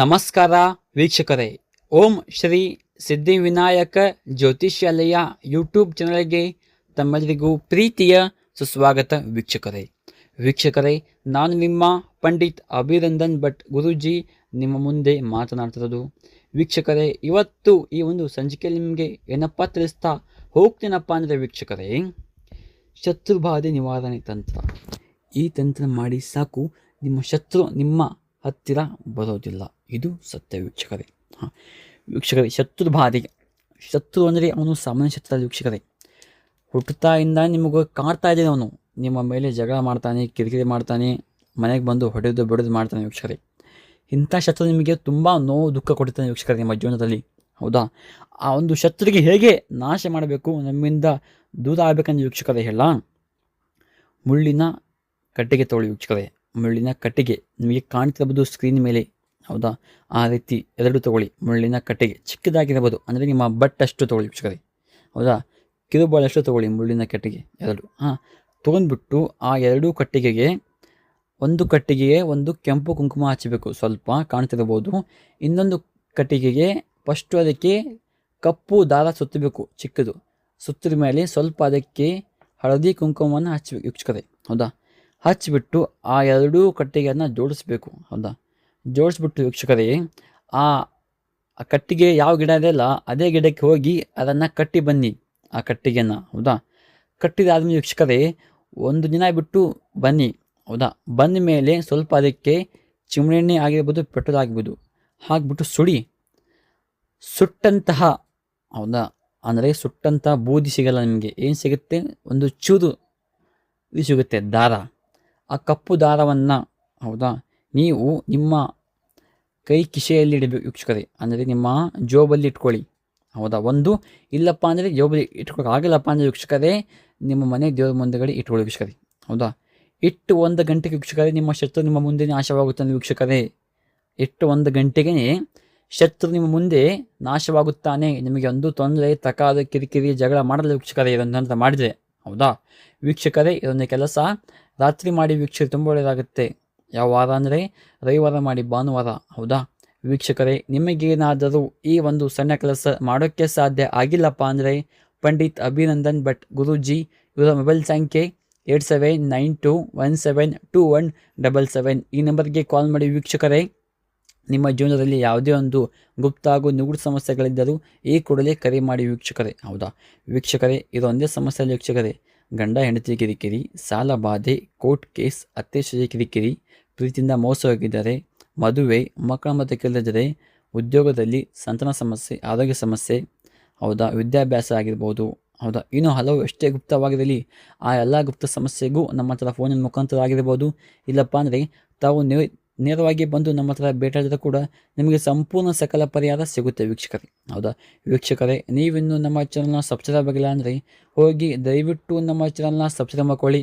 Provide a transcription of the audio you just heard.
ನಮಸ್ಕಾರ ವೀಕ್ಷಕರೇ. ಓಂ ಶ್ರೀ ಸಿದ್ಧಿವಿನಾಯಕ ಜ್ಯೋತಿಷ್ಯಾಲಯ ಯೂಟ್ಯೂಬ್ ಚಾನಲ್ಗೆ ತಮ್ಮೆಲ್ಲರಿಗೂ ಪ್ರೀತಿಯ ಸುಸ್ವಾಗತ ವೀಕ್ಷಕರೇ. ವೀಕ್ಷಕರೇ, ನಾನು ನಿಮ್ಮ ಪಂಡಿತ್ ಅಭಿನಂದನ್ ಭಟ್ ಗುರುಜಿ ನಿಮ್ಮ ಮುಂದೆ ಮಾತನಾಡ್ತಿರೋದು. ವೀಕ್ಷಕರೇ, ಇವತ್ತು ಈ ಒಂದು ಸಂಚಿಕೆಯಲ್ಲಿ ನಿಮಗೆ ಏನಪ್ಪ ತಿಳಿಸ್ತಾ ಹೋಗ್ತೀನಪ್ಪ ಅಂದರೆ ವೀಕ್ಷಕರೇ, ಶತ್ರುಬಾಧೆ ನಿವಾರಣೆ ತಂತ್ರ. ಈ ತಂತ್ರ ಮಾಡಿ ಸಾಕು, ನಿಮ್ಮ ಶತ್ರು ನಿಮ್ಮ ಹತ್ತಿರ ಬರೋದಿಲ್ಲ. ಇದು ಸತ್ಯ ವೀಕ್ಷಕರೇ. ಹಾಂ. ವೀಕ್ಷಕರೇ, ಶತ್ರು ಬಾಧೆಗೆ ಶತ್ರು ಅಂದರೆ ಅವನು ಸಾಮಾನ್ಯ ಶತ್ರು ವೀಕ್ಷಕರೇ. ಹುಟ್ಟುತ್ತಾಯಿಂದ ನಿಮಗೆ ಕಾಡ್ತಾ ಇದ್ದಾನೆ ಅವನು. ನಿಮ್ಮ ಮೇಲೆ ಜಗಳ ಮಾಡ್ತಾನೆ, ಕಿರಿಕಿರಿ ಮಾಡ್ತಾನೆ, ಮನೆಗೆ ಬಂದು ಹೊಡೆದು ಬಡಿದು ಮಾಡ್ತಾನೆ ವೀಕ್ಷಕರೇ. ಇಂಥ ಶತ್ರು ನಿಮಗೆ ತುಂಬ ನೋವು, ದುಃಖ ಕೊಡುತ್ತಾನೆ ವೀಕ್ಷಕರೇ ನಿಮ್ಮ ಜೀವನದಲ್ಲಿ. ಹೌದಾ? ಆ ಒಂದು ಶತ್ರುಗೆ ಹೇಗೆ ನಾಶ ಮಾಡಬೇಕು? ನಮ್ಮಿಂದ ದೂರ ಆಗಬೇಕಂದ್ರೆ ವೀಕ್ಷಕರೇ ಹೇಳ. ಮುಳ್ಳಿನ ಕಟ್ಟಿಗೆ ತಗೊಳ್ಳಿ ವೀಕ್ಷಕರೇ. ಮುಳ್ಳಿನ ಕಟ್ಟಿಗೆ ನಿಮಗೆ ಕಾಣ್ತಿರಬಹುದು ಸ್ಕ್ರೀನ್ ಮೇಲೆ. ಹೌದಾ? ಆ ರೀತಿ ಎರಡು ತಗೊಳ್ಳಿ. ಮುಳ್ಳಿನ ಕಟ್ಟಿಗೆ. ಚಿಕ್ಕದಾಗಿರಬಹುದು ಅಂದರೆ ನಿಮ್ಮ ಬಟ್ಟಷ್ಟು ತಗೊಳ್ಳಿ ವೀಕ್ಷಕರೇ. ಹೌದಾ? ಕಿರುಬಾಳಷ್ಟು ತಗೊಳ್ಳಿ ಮುಳ್ಳಿನ ಕಟ್ಟಿಗೆ. ಎರಡು. ಹಾಂ. ತೊಗೊಂಡ್ಬಿಟ್ಟು ಆ ಎರಡೂ ಕಟ್ಟಿಗೆಗೆ ಒಂದು ಕಟ್ಟಿಗೆಗೆ ಒಂದು ಕೆಂಪು ಕುಂಕುಮ ಹಚ್ಚಬೇಕು ಸ್ವಲ್ಪ ಕಾಣ್ತಿರಬಹುದು ಇನ್ನೊಂದು ಕಟ್ಟಿಗೆಗೆ ಫಸ್ಟು ಅದಕ್ಕೆ ಕಪ್ಪು ದಾರ ಸುತ್ತಬೇಕು. ಚಿಕ್ಕದು. ಸುತ್ತಿದ ಮೇಲೆ ಸ್ವಲ್ಪ ಅದಕ್ಕೆ ಹಳದಿ ಕುಂಕುಮವನ್ನು ಹಚ್ಚಬೇಕು ವೀಕ್ಷಕರೇ. ಹೌದಾ? ಹಚ್ಚಿಬಿಟ್ಟು ಆ ಎರಡೂ ಕಟ್ಟಿಗೆಯನ್ನು ಜೋಡಿಸ್ಬೇಕು. ಹೌದಾ? ಜೋಡಿಸ್ಬಿಟ್ಟು ವೀಕ್ಷಕರೇ, ಆ ಕಟ್ಟಿಗೆ ಯಾವ ಗಿಡ ಇದೆಯಲ್ಲ ಅದೇ ಗಿಡಕ್ಕೆ ಹೋಗಿ ಅದನ್ನು ಕಟ್ಟಿ ಬನ್ನಿ, ಆ ಕಟ್ಟಿಗೆಯನ್ನು ಹೌದಾ? ಕಟ್ಟಿದಾದ್ಮೇಲೆ ವೀಕ್ಷಕರೇ, ಒಂದು ದಿನ ಬಿಟ್ಟು ಬನ್ನಿ, ಹೌದಾ? ಬಂದ ಮೇಲೆ ಸ್ವಲ್ಪ ಅದಕ್ಕೆ ಚಿಮಣೆಣ್ಣೆ ಆಗಿರ್ಬೋದು, ಪೆಟ್ರೋಲ್ ಆಗಿರ್ಬೋದು, ಹಾಕ್ಬಿಟ್ಟು ಸುಡಿ. ಸುಟ್ಟಂತಹ, ಹೌದಾ? ಅಂದರೆ ಸುಟ್ಟಂತಹ ಬೂದಿ ಸಿಗಲ್ಲ ನಿಮಗೆ, ಏನು ಸಿಗುತ್ತೆ? ಒಂದು ಚೂರು ಇದು ಸಿಗುತ್ತೆ, ದಾರ. ಆ ಕಪ್ಪು ದಾರವನ್ನು, ಹೌದಾ? ನೀವು ನಿಮ್ಮ ಕೈ ಕಿಸೆಯಲ್ಲಿ ಇಡಬೇಕು ವೀಕ್ಷಕರೇ ಅಂದರೆ ನಿಮ್ಮ ಜೋಬಲ್ಲಿ ಇಟ್ಕೊಳ್ಳಿ. ಹೌದಾ? ಒಂದು, ಇಲ್ಲಪ್ಪ ಅಂದರೆ ಜೋಬಲ್ಲಿ ಇಟ್ಕೊಳ್ಳೋಕೆ ಆಗಿಲ್ಲಪ್ಪ ಅಂದರೆ ವೀಕ್ಷಕರೇ ನಿಮ್ಮ ಮನೆ ದೇವರ ಮುಂದೆಗಡೆ ಇಟ್ಕೊಳ್ಳಿ ವೀಕ್ಷಕರೇ ಹೌದಾ? ಇಟ್ಟು ಒಂದು ಗಂಟೆಗೆ ವೀಕ್ಷಕರೇ ನಿಮ್ಮ ಶತ್ರು ನಿಮ್ಮ ಮುಂದೆ ನಾಶವಾಗುತ್ತಾನೆ ವೀಕ್ಷಕರೇ ಇಟ್ಟು ಒಂದು ಗಂಟೆಗೆ ಶತ್ರು ನಿಮ್ಮ ಮುಂದೆ ನಾಶವಾಗುತ್ತಾನೆ. ನಿಮಗೆ ಒಂದು ತೊಂದರೆ, ತಕಾದ, ಕಿರಿಕಿರಿ, ಜಗಳ ಮಾಡಲು ವೀಕ್ಷಕರೇ ಅಂತ ಮಾಡಿದೆ ಹೌದಾ? ವೀಕ್ಷಕರೇ, ಇದೊಂದು ಕೆಲಸ ರಾತ್ರಿ ಮಾಡಿ ವೀಕ್ಷಕರು, ತುಂಬ ಒಳ್ಳೆಯದಾಗುತ್ತೆ ಯಾವ ವಾರ ಅಂದರೆ ರವಿವಾರ ಮಾಡಿ ಭಾನುವಾರ, ಹೌದಾ? ವೀಕ್ಷಕರೇ, ನಿಮಗೇನಾದರೂ ಈ ಒಂದು ಸಣ್ಣ ಕೆಲಸ ಮಾಡೋಕ್ಕೆ ಸಾಧ್ಯ ಆಗಿಲ್ಲಪ್ಪ ಅಂದರೆ ಪಂಡಿತ್ ಅಭಿನಂದನ್ ಭಟ್ ಗುರೂಜಿ, ಇವರ ಮೊಬೈಲ್ ಸಂಖ್ಯೆ eight seven nine two one seven two one double seven. ಈ ನಂಬರ್ಗೆ ಕಾಲ್ ಮಾಡಿ ವೀಕ್ಷಕರೇ, ನಿಮ್ಮ ಜೀವನದಲ್ಲಿ ಯಾವುದೇ ಒಂದು ಗುಪ್ತ ಹಾಗೂ ನಿಗೂಢ ಸಮಸ್ಯೆಗಳಿದ್ದರೂ ಈ ಕೂಡಲೇ ಕರೆ ಮಾಡಿ ವೀಕ್ಷಕರೇ, ಹೌದಾ? ವೀಕ್ಷಕರೇ ಇದೊಂದೇ ಸಮಸ್ಯೆ ವೀಕ್ಷಕರೇ. ಗಂಡ, ಹೆಂಡತಿ ಕಿರಿಕಿರಿ, ಸಾಲ ಬಾಧೆ, ಕೋರ್ಟ್ ಕೇಸ್ ಅತ್ಯಾಚಾರ ಕಿರಿಕಿರಿ ಪ್ರೀತಿಯಿಂದ ಮೋಸ ಹೋಗಿದ್ದಾರೆ ಮದುವೆ, ಮಕ್ಕಳ ಮತ್ತು ಕೇಳಿದರೆ ಉದ್ಯೋಗದಲ್ಲಿ ಸಂತಾನ ಸಮಸ್ಯೆ, ಆರೋಗ್ಯ ಸಮಸ್ಯೆ, ಹೌದಾ, ವಿದ್ಯಾಭ್ಯಾಸ ಆಗಿರ್ಬೋದು, ಹೌದಾ, ಇನ್ನು ಹಲವು ಎಷ್ಟೇ ಗುಪ್ತವಾಗಿರಲಿ, ಆ ಎಲ್ಲ ಗುಪ್ತ ಸಮಸ್ಯೆಗೂ ನಮ್ಮ ಹತ್ರ ಫೋನಿನ ಮುಖಾಂತರ ಆಗಿರ್ಬೋದು, ಇಲ್ಲಪ್ಪ ಅಂದರೆ ತಾವು ನೇರವಾಗಿ ಬಂದು ನಮ್ಮ ಹತ್ರ ಭೇಟಾದರೂ ಕೂಡ ನಿಮಗೆ ಸಂಪೂರ್ಣ ಸಕಲ ಪರಿಹಾರ ಸಿಗುತ್ತೆ ವೀಕ್ಷಕರೇ, ಹೌದಾ, ವೀಕ್ಷಕರೇ, ನೀವಿನ್ನೂ ನಮ್ಮ ಚಾನಲ್ನ ಸಬ್ಸ್ಕ್ರೈಬ್ ಆಗಿಲ್ಲ ಅಂದರೆ ಹೋಗಿ ದಯವಿಟ್ಟು ನಮ್ಮ ಚಾನಲ್ನ ಸಬ್ಸ್ಕ್ರೈಬ್ ಮಾಡ್ಕೊಳ್ಳಿ.